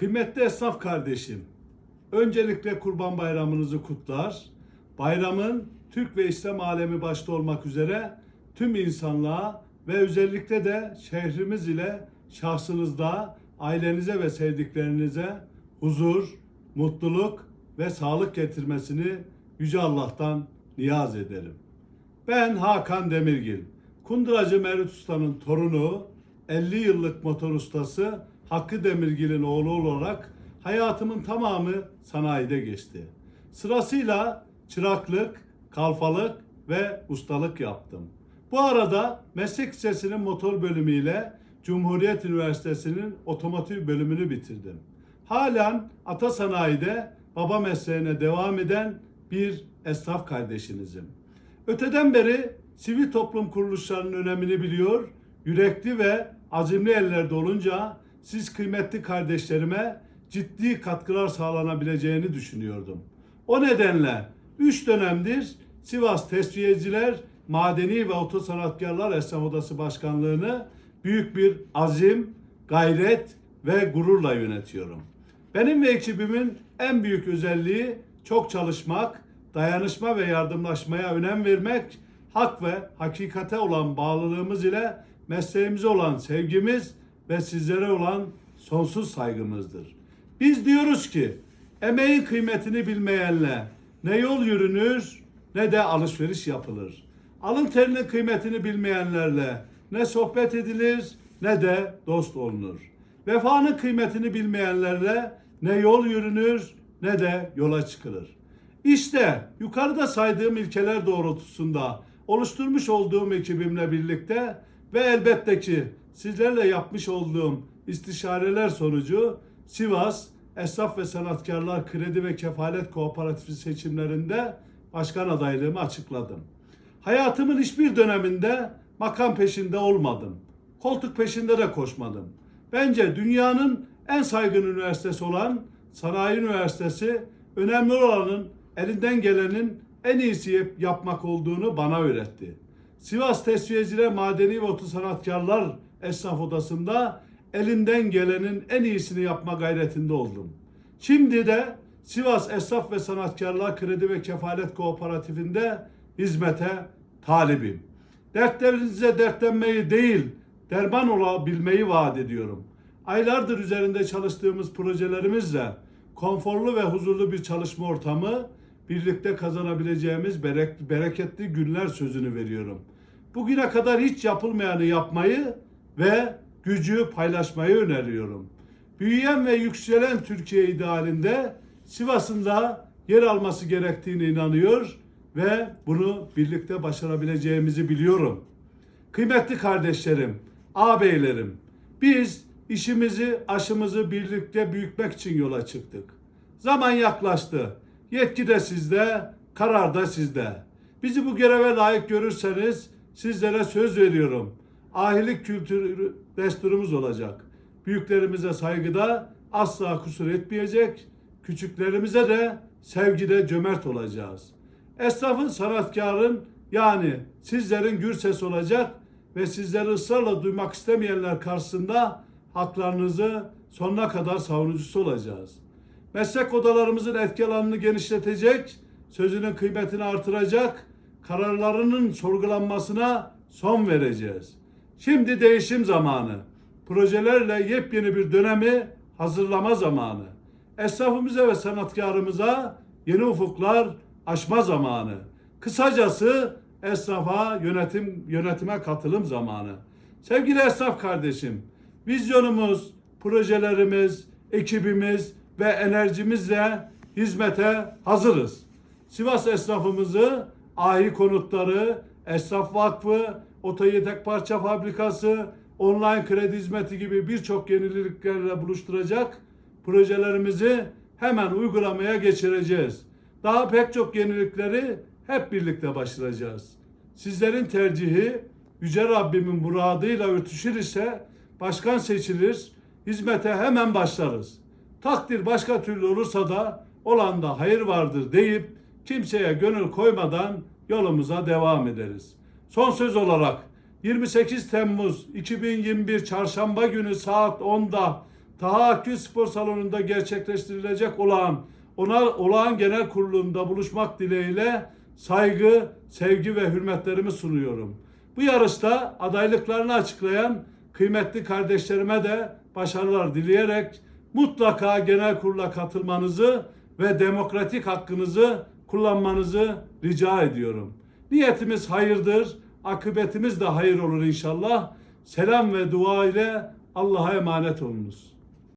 Kıymetli esnaf kardeşim, öncelikle Kurban Bayramınızı kutlar. Bayramın Türk ve İslam alemi başta olmak üzere tüm insanlığa ve özellikle de şehrimiz ile şahsınızda, ailenize ve sevdiklerinize huzur, mutluluk ve sağlık getirmesini Yüce Allah'tan niyaz ederim. Ben Hakan Demirgil. Kunduracı Mevlüt Usta'nın torunu, 50 yıllık motor ustası Hakkı Demirgil'in oğlu olarak hayatımın tamamı sanayide geçti. Sırasıyla çıraklık, kalfalık ve ustalık yaptım. Bu arada meslek lisesinin motor bölümüyle Cumhuriyet Üniversitesi'nin otomotiv bölümünü bitirdim. Halen Ata Sanayi'de baba mesleğine devam eden bir esnaf kardeşinizim. Öteden beri sivil toplum kuruluşlarının önemini biliyor, yürekli ve azimli ellerde olunca siz kıymetli kardeşlerime ciddi katkılar sağlanabileceğini düşünüyordum. O nedenle 3 dönemdir Sivas Tesviyeciler Madeni ve Otosanatkarlar Esnaf Odası Başkanlığını büyük bir azim, gayret ve gururla yönetiyorum. Benim ve ekibimin en büyük özelliği çok çalışmak, dayanışma ve yardımlaşmaya önem vermek, hak ve hakikate olan bağlılığımız ile mesleğimize olan sevgimiz ve sizlere olan sonsuz saygımızdır. Biz diyoruz ki emeğin kıymetini bilmeyenle ne yol yürünür ne de alışveriş yapılır. Alın terinin kıymetini bilmeyenlerle ne sohbet edilir ne de dost olunur. Vefanın kıymetini bilmeyenlerle ne yol yürünür ne de yola çıkılır. İşte yukarıda saydığım ilkeler doğrultusunda oluşturmuş olduğum ekibimle birlikte ve elbette ki sizlerle yapmış olduğum istişareler sonucu Sivas Esnaf ve Sanatkarlar Kredi ve Kefalet Kooperatifi seçimlerinde başkan adaylığımı açıkladım. Hayatımın hiçbir döneminde makam peşinde olmadım. Koltuk peşinde de koşmadım. Bence dünyanın en saygın üniversitesi olan Sanayi Üniversitesi önemli olanın elinden gelenin en iyisi yapmak olduğunu bana öğretti. Sivas Tesviyeciler Madeni ve Otosanatkarlar Esnaf Odası'nda elinden gelenin en iyisini yapma gayretinde oldum. Şimdi de Sivas Esnaf ve Sanatkarlar Kredi ve Kefalet Kooperatifinde hizmete talibim. Dertlerinize dertlenmeyi değil, derman olabilmeyi vaat ediyorum. Aylardır üzerinde çalıştığımız projelerimizle konforlu ve huzurlu bir çalışma ortamı, birlikte kazanabileceğimiz berek- bereketli günler sözünü veriyorum. Bugüne kadar hiç yapılmayanı yapmayı ve gücü paylaşmayı öneriyorum. Büyüyen ve yükselen Türkiye idealinde Sivas'ın da yer alması gerektiğine inanıyor ve bunu birlikte başarabileceğimizi biliyorum. Kıymetli kardeşlerim, ağabeylerim, biz işimizi, aşımızı birlikte büyütmek için yola çıktık. Zaman yaklaştı. Yetki de sizde, karar da sizde. Bizi bu göreve layık görürseniz sizlere söz veriyorum. Ahilik kültürü desturumuz olacak. Büyüklerimize saygıda asla kusur etmeyecek. Küçüklerimize de sevgide cömert olacağız. Esnafın, sanatkarın yani sizlerin gür ses olacak ve sizleri ısrarla duymak istemeyenler karşısında haklarınızı sonuna kadar savunucusu olacağız. Meslek odalarımızın etki alanını genişletecek, sözünün kıymetini artıracak, kararlarının sorgulanmasına son vereceğiz. Şimdi değişim zamanı. Projelerle yepyeni bir dönemi hazırlama zamanı. Esnafımıza ve sanatkarımıza yeni ufuklar açma zamanı. Kısacası esnafa yönetim yönetime katılım zamanı. Sevgili esnaf kardeşim, vizyonumuz, projelerimiz, ekibimiz ve enerjimizle hizmete hazırız. Sivas esnafımızı Ahi Konutları, Esnaf Vakfı, Oto Yedek Parça Fabrikası, online kredi hizmeti gibi birçok yeniliklerle buluşturacak projelerimizi hemen uygulamaya geçireceğiz. Daha pek çok yenilikleri hep birlikte başlayacağız. Sizlerin tercihi Yüce Rabbimin muradıyla örtüşür ise başkan seçilir, hizmete hemen başlarız. Takdir başka türlü olursa da olanda hayır vardır deyip kimseye gönül koymadan yolumuza devam ederiz. Son söz olarak 28 Temmuz 2021 Çarşamba günü saat 10'da Taha Akgül Spor Salonu'nda gerçekleştirilecek olan ona olağan genel kurulunda buluşmak dileğiyle saygı, sevgi ve hürmetlerimi sunuyorum. Bu yarışta adaylıklarını açıklayan kıymetli kardeşlerime de başarılar dileyerek mutlaka genel kurula katılmanızı ve demokratik hakkınızı kullanmanızı rica ediyorum. Niyetimiz hayırdır, akıbetimiz de hayır olur inşallah. Selam ve dua ile Allah'a emanet olunuz.